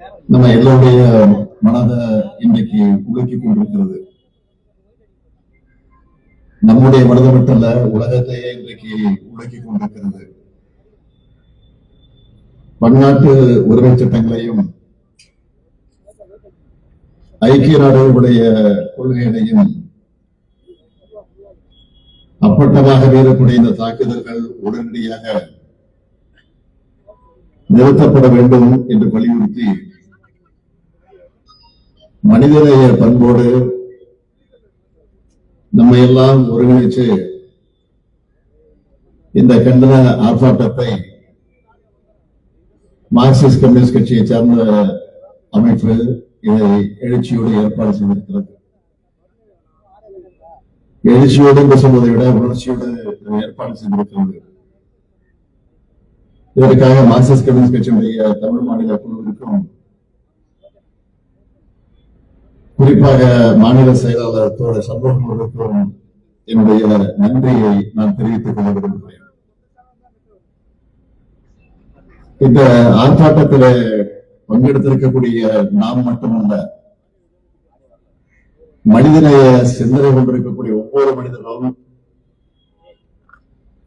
நம்ம எல்லோருடைய மனதை இன்றைக்கு உலுக்கி கொண்டிருக்கிறது. நம்முடைய மனதை மட்டும் உலகத்தையே இன்றைக்கு உலுக்கி கொண்டிருக்கிறது. பன்னாட்டு உரிமை சட்டங்களையும் ஐக்கிய நாடுகளுடைய கொள்கைகளையும் அப்பட்டமாக வீரக்கூடிய இந்த தாக்குதல்கள் உடனடியாக நிறுத்தப்பட வேண்டும் என்று வலியுறுத்தி மனிதநேய பண்போடு நம்ம எல்லாம் ஒருங்கிணைச்சு இந்த கண்டன ஆர்ப்பாட்டத்தை மார்க்சிஸ்ட் கம்யூனிஸ்ட் கட்சியை சார்ந்த அமைப்பு இதை எழுச்சியோடு ஏற்பாடு செய்திருக்கிறது. எழுச்சியோடு என்று சொல்வதை விட உணர்ச்சியோடு ஏற்பாடு செய்திருக்கிறது. இதற்காக மார்க்சிஸ்ட் கம்யூனிஸ்ட் கட்சியினுடைய தமிழ் மாநில குழுவிற்கும் குறிப்பாக மாநில செயலாளர் தோழ என்னுடைய நன்றியை நான் தெரிவித்துக் கொள்ள விரும்புகிறேன். இந்த ஆர்ப்பாட்டத்தில் பங்கெடுத்திருக்கக்கூடிய நாம் மட்டுமல்ல மனிதநேய சிந்தனை கொண்டிருக்கக்கூடிய ஒவ்வொரு மனிதர்களும்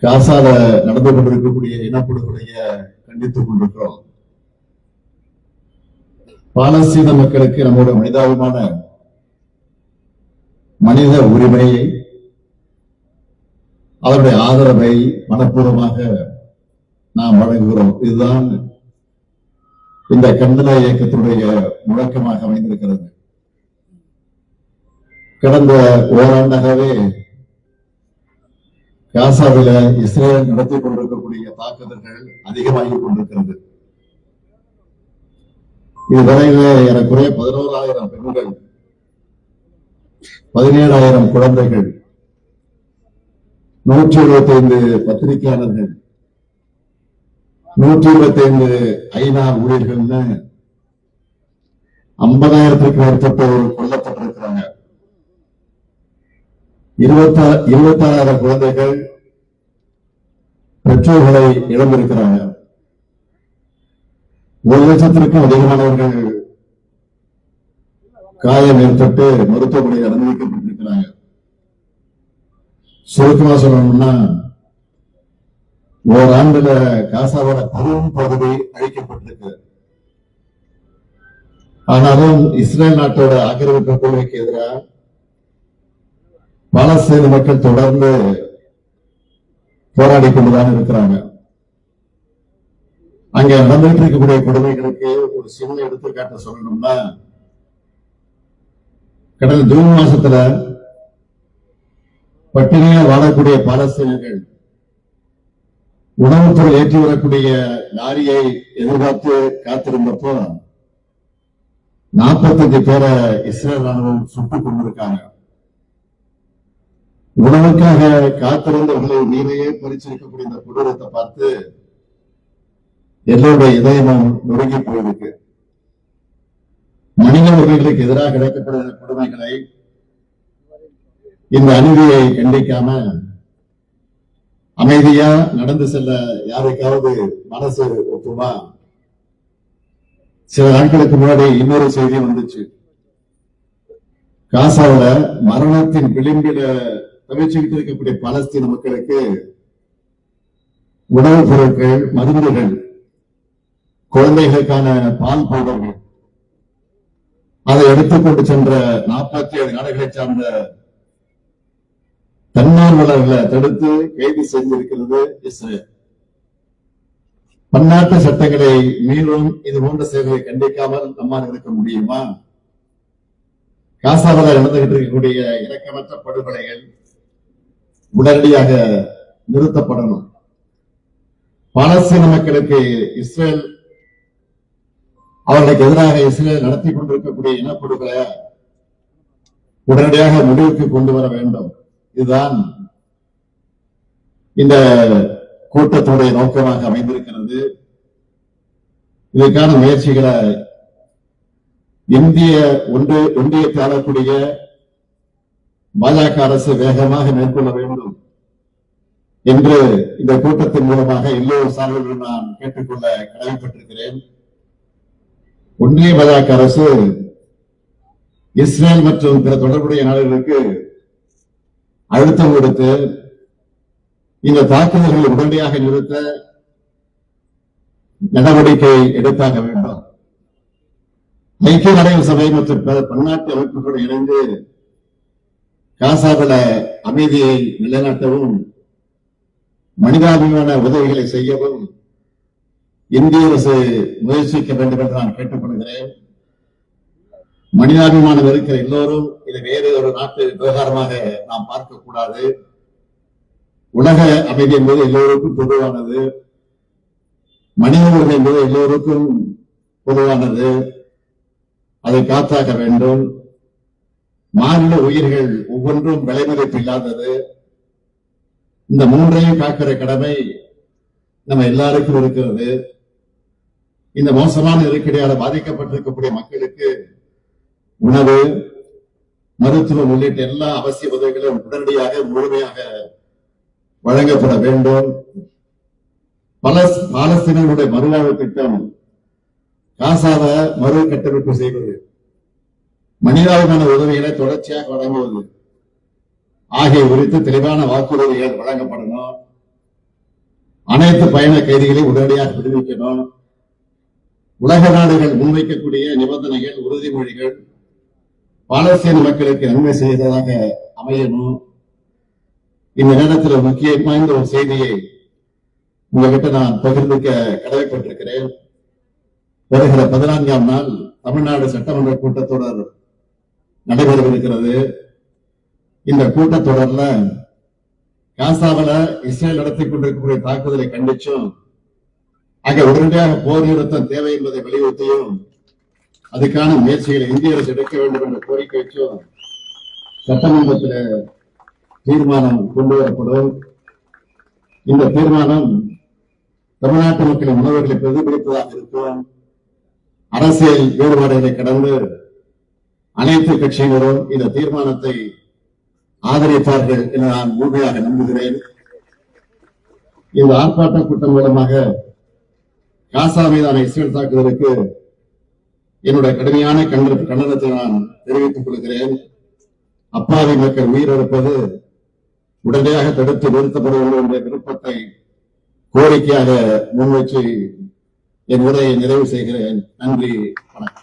காசால நடந்து கொண்டிருக்கக்கூடிய இனப்படுகொலைய கண்டித்துக் கொண்டிருக்கிறோம். பாலஸ்தீன மக்களுக்கு நம்முடைய மனிதாபிமான மனித உரிமையை அவருடைய ஆதரவை மனப்பூர்வமாக நாம் வழங்குகிறோம். இதுதான் இந்த கண்டன இயக்கத்தினுடைய முழக்கமாக அமைந்திருக்கிறது. கடந்த ஓராண்டாகவே காசாவில இஸ்ரேல் நடத்தி கொண்டிருக்கக்கூடிய தாக்குதல்கள் அதிகமாகிக் கொண்டிருக்கிறது. இதுவரையிலே ஏறக்குறைய பதினோராயிரம் பெண்கள் பதினேழாயிரம் குழந்தைகள் நூற்றி இருபத்தி ஐந்து பத்திரிகையாளர்கள் நூற்றி இருபத்தி ஐந்து ஐநா ஊழியர்கள்னு ஐம்பதாயிரத்திற்கு மேற்பட்டோர் கொல்லப்பட்ட இருபத்தி இருபத்தாறாயிரம் குழந்தைகள் பெற்றோர்களை இழந்திருக்கிறாங்க. ஒரு லட்சத்திற்கும் அதிகமானவர்கள் காயம் ஏற்பட்டு மருத்துவமனையில் அனுமதிக்கப்பட்டிருக்கிறாங்க. சுருக்கமா சொல்லணும்னா ஓராண்டுல காசாவோட பெரும் பகுதி அழிக்கப்பட்டிருக்கு. ஆனாலும் இஸ்ரேல் நாட்டோட ஆக்கிரமிப்பு கொள்கைக்கு எதிராக பாலஸ்தீன மக்கள் தொடர்ந்து போராடி கொண்டுதான் இருக்கிறாங்க. அங்க நடந்துட்டு இருக்கக்கூடிய கொடுமைகளுக்கு ஒரு சின்ன எடுத்துக்காட்ட சொல்லணும்னா கடந்த ஜூன் மாசத்துல பட்டினியா வாழக்கூடிய பாலஸ்தீனர்கள் உணவுத்துறை ஏற்றி வரக்கூடிய லாரியை எதிர்பார்த்து காத்திருந்தப்போ நாற்பத்தஞ்சு பேரை இஸ்ரேல் ராணுவம் சுட்டுக் கொண்டிருக்காங்க உணவுக்காக காத்திருந்தவர்களை நீரையே பறிச்சிருக்கக்கூடிய இந்த கொடூரத்தை பார்த்து எல்லோருடைய இதயமும் நொறுங்கி போயிருக்கு. மனித உரிமைகளுக்கு எதிராக கிடைக்கப்படுகிற கொடுமைகளை இந்த அநீதியை கண்டிக்காம அமைதியா நடந்து செல்ல யாருக்காவது மனசு ஒப்புமா? சில நாட்களுக்கு முன்னாடி இன்னொரு செய்தி வந்துச்சு. காசாவுல மரணத்தின் விளிம்பில தவிச்சுக்கிட்டு இருக்கக்கூடிய பாலஸ்தீன மக்களுக்கு உணவுப் பொருட்கள் மருந்துகள் குழந்தைகளுக்கான பால் பவுடர்கள் அதை எடுத்துக்கொண்டு சென்ற நாற்பத்தி ஏழு நாடுகளை சார்ந்த தன்னார்வலர்களை தடுத்து கைது செய்திருக்கிறது இஸ்ரேல். பன்னாட்டு சட்டங்களை மீறும் இது போன்ற செயல்களை கண்டிக்காமல் நம்மால் இருக்க முடியுமா? காசாவில் நடந்துகிட்டு இருக்கக்கூடிய இறக்கமற்ற படுகொலைகள் உடனடியாக நிறுத்தப்படணும். பாலஸ்தீன மக்களுக்கு இஸ்ரேல் அவர்களுக்கு எதிராக இஸ்ரேல் நடத்தி கொண்டிருக்கக்கூடிய இனப்படுகொலை உடனடியாக முடிவுக்கு கொண்டு வர வேண்டும். இதுதான் இந்த கூட்டத்துடைய நோக்கமாக அமைந்திருக்கிறது. இதற்கான முயற்சிகளை இந்திய ஒன்று ஒன்றியத்தை ஆளக்கூடிய பாஜக அரசு வேகமாக மேற்கொள்ள வேண்டும் என்று இந்த கூட்டத்தின் மூலமாக எல்லோரும் சார்பிலும் நான் கேட்டுக்கொள்ள கடமைப்பட்டிருக்கிறேன். ஒன்றிய பாஜக அரசு இஸ்ரேல் மற்றும் பிற தொடர்புடைய நாடுகளுக்கு அழுத்தம் கொடுத்து இந்த தாக்குதல்களை உடனடியாக நிறுத்த நடவடிக்கை எடுத்தாக வேண்டும். ஐக்கிய நாடுகள் சபை மற்றும் பிற பன்னாட்டு அமைப்புகளுடன் இணைந்து காசாவில அமைதியை நிலைநாட்டவும் மனிதாபிமான உதவிகளை செய்யவும் இந்திய அரசு முயற்சிக்க வேண்டும் என்று நான் கேட்டுக்கொள்கிறேன். மனிதாபிமானம் இருக்கிற எல்லோரும் இதை வேறு ஒரு நாட்டு விவகாரமாக நாம் பார்க்கக்கூடாது. உலக அமைதி என்பது எல்லோருக்கும் பொதுவானது. மனித உரிமை என்பது எல்லோருக்கும் பொதுவானது. அதை காத்தாக்க வேண்டும். மாநில உயிர்கள் ஒவ்வொன்றும் விலைமதிப்பு இல்லாதது இந்த மூன்றையும் காக்கிற கடமை நம்ம எல்லாருக்கும் இருக்கிறது. இந்த மோசமான நெருக்கடியால் பாதிக்கப்பட்டிருக்கக்கூடிய மக்களுக்கு உணவு மருத்துவம் உள்ளிட்ட எல்லா அவசிய உதவிகளும் உடனடியாக முழுமையாக வழங்கப்பட வேண்டும். பலஸ் பாலஸ்தீனர்களுடைய மறுவாழ்வு திட்டம் காசாவ மறு கட்டமைப்பு செய்வது மனிதாபிமான உதவிகளை தொடர்ச்சியாக வழங்குவது. ஆகிய குறித்து தெளிவான வாக்குறுதிகள் வழங்கப்படணும். அனைத்து பயண கைதிகளை உடனடியாக விடுவிக்கணும். உலக நாடுகள் முன்வைக்கக்கூடிய நிபந்தனைகள் உறுதிமொழிகள் பாலஸ்தீன மக்களுக்கு நன்மை செய்ததாக அமையணும். இந்த நேரத்தில் முக்கிய வாய்ந்த ஒரு செய்தியை உங்ககிட்ட நான் பகிர்ந்துக்க கடமைப்பட்டிருக்கிறேன். வருகிற பதினான்காம் நாள் தமிழ்நாடு சட்டமன்ற கூட்டத்தொடர் நடைபெறவிருக்கிறது. இந்த கூட்டத்தொடர்ல காசாவில இஸ்ரேல் நடத்தி கொண்டிருக்கக்கூடிய தாக்குதலை கண்டிச்சும் அங்க உடனடியாக போர் நிறுத்தம் தேவை என்பதை வலியுறுத்தியும் அதுக்கான முயற்சிகளை இந்திய அரசு எடுக்க வேண்டும் என்ற கோரிக்கை வச்சும் சட்டமன்றத்தில் தீர்மானம் கொண்டு வரப்படும் இந்த தீர்மானம் தமிழ்நாட்டு மக்களின் உணர்வுகளை பிரதிபலிப்பதாக இருக்கும். அரசியல் வேறுபாடுகளை கடந்து அனைத்து கட்சியினரும் இந்த தீர்மானத்தை ஆதரிப்பார்கள் என நான் முழுமையாக நம்புகிறேன். இந்த ஆர்ப்பாட்ட கூட்டம் மூலமாக காசா மீதான இஸ்ரேல் தாக்குதலுக்கு என்னுடைய கடுமையான கண்டனத்தை நான் தெரிவித்துக் கொள்கிறேன். அப்பாவி மக்கள் உயிரிழப்பது உடனடியாக தடுத்து நிறுத்தப்பட வேண்டும் என்ற விருப்பத்தை கோரிக்கையாக முன்வச்சு என் உரையை நிறைவு செய்கிறேன். நன்றி வணக்கம்.